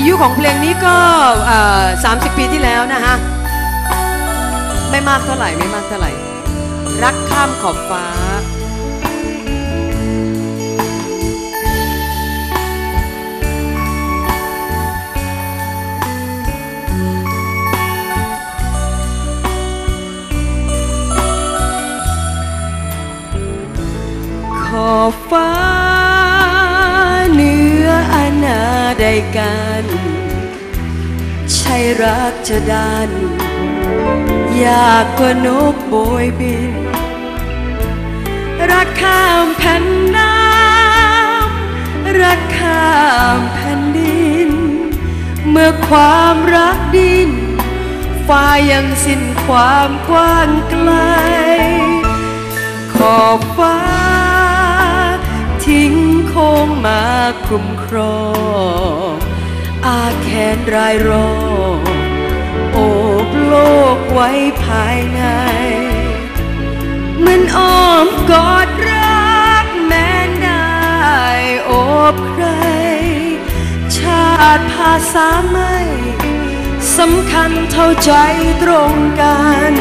อายุของเพลงนี้ก็30 ปีที่แล้วนะฮะ ไม่มากเท่าไหร่ไม่มากเท่าไหร่ รักข้ามขอบฟ้าขอบฟ้า ใดกัน ใช่รักจะดัน อยากกว่านกโบยบิน รักข้ามแผ่นน้ำรักข้ามแผ่นดิน เมื่อความรักดิน ฟ้ายังสิ้นความกว้างไกล ขอบฟ้าทิ้งโค้งมา คลุมครอง อาแขนรายรอบโอบโลกไว้ภายในมือนอ้อมกอดรักแม้ได้โอบใคร ชาติภาษาไม่สำคัญเท่าใจตรงกัน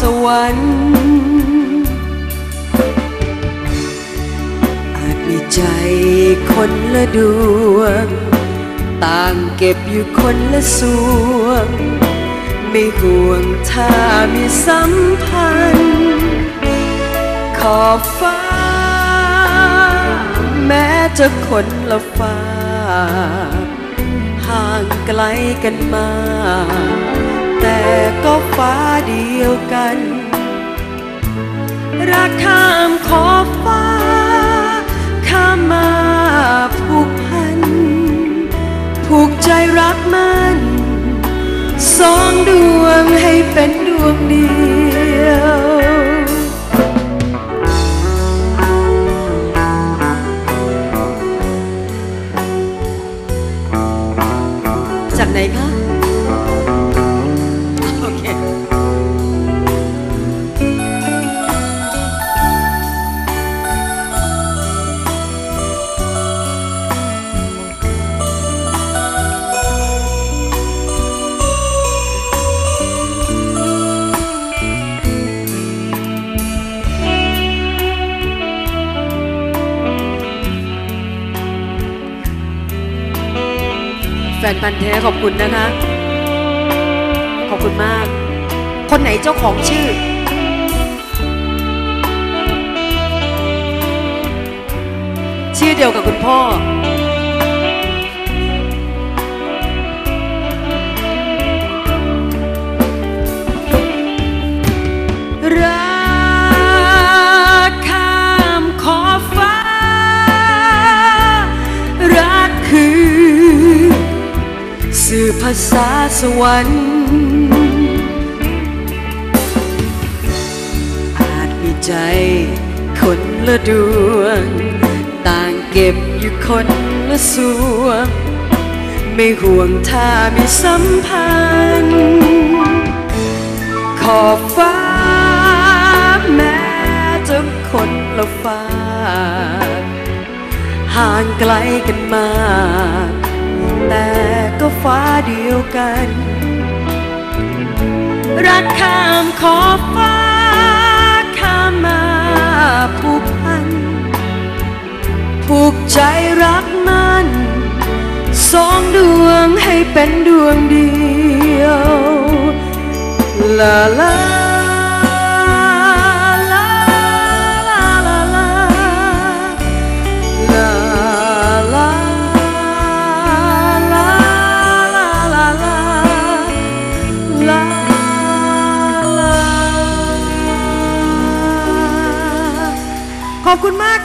สวรรค์อาจมีใจคนละดวง ต่างเก็บอยู่คนละส่วง ไม่ห่วงถ้ามีสัมพันธ์ ขอบฟ้า แม้จะคนละฟ้า ห่างไกลกันมาแต่ ก็ฟ้าเดียวกัน รักข้ามขอบฟ้า ข้ามมาผูกพัน ผูกใจรักมันสองดวงให้เป็นดวงเดียวจากไหนคะ แฟนพันธ์แท้ขอบคุณนะคะ ขอบคุณมาก คนไหนเจ้าของชื่อ ชื่อเดียวกับคุณพ่อ ภาษาสวรรค์ อาจมีใจคนละดวง ต่างเก็บอยู่คนละส่วงไม่ห่วงถ้ามีสัมพันธ์ ขอบฟ้าแม้จะคนละฟ้า ห่างไกลกันมากแต่ ฟ้าเดียวกัน รักข้ามขอบฟ้าข้ามมาผูกพัน ผูกใจรักมันสองดวงให้เป็นดวงเดียว ลาลา ขอบคุณมาก